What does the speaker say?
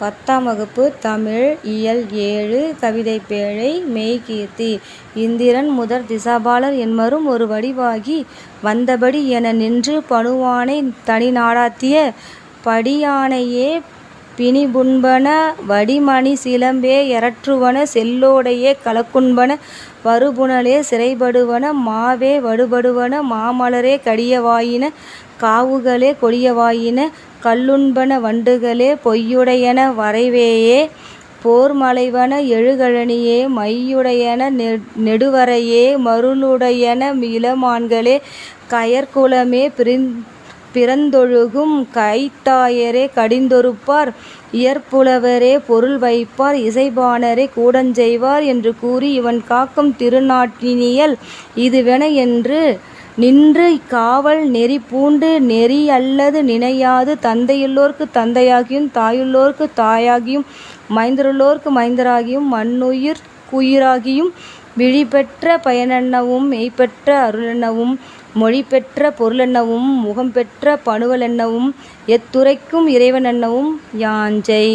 பத்தாம் வகுப்பு தமிழ் இயல் ஏழு கவிதைப்பேழை மெய்கீர்த்தி இந்திரன் முதற் திசாபாலர் என்மரும் ஒரு வடிவாகி வந்தபடி என நின்று பனுவானை தனி நாடாத்திய படியானையே பிணிபுண்பன வடிமணி சிலம்பே எரற்றுவன செல்லோடையே கலக்குண்பன வறுபுணலே சிறைபடுவன மாவே வடுபடுவன மாமலரே கடியவாயின காவுகளே கொடியவாயின கல்லுண்பன வண்டுகளே பொய்யுடையன வரைவேயே. போர்மலைவன எழுகழனியே மையுடையன நெடுவரையே. மருளுடையன இளமான்களே கயற்குலமே பிறந்தொழுகும் கைத்தாயரே கடிந்தொறுப்பார் இயற்புலவரே பொருள் வைப்பார் இசைபாணரே கூடஞ்செய்வார் என்று கூறி இவன் காக்கும் திருநாட்டினியல் இதுவென என்று நின்று காவல் நெறி பூண்டு நெறி அல்லது நினையாது. தந்தையுள்ளோர்க்கு தந்தையாகியும் தாயுள்ளோர்க்கு தாயாகியும் மைந்தருள்ளோர்க்கு மைந்தராகியும் மன்னுயிர்க்குயிராகியும் விழிபெற்ற பயனென்னவும் மெய்பெற்ற அருளென்னவும் மொழிபெற்ற பொருளென்னவும் முகம்பெற்ற பணுவலென்னவும் எத்துரைக்கும் இறைவனென்னவும் யாஞ்சை.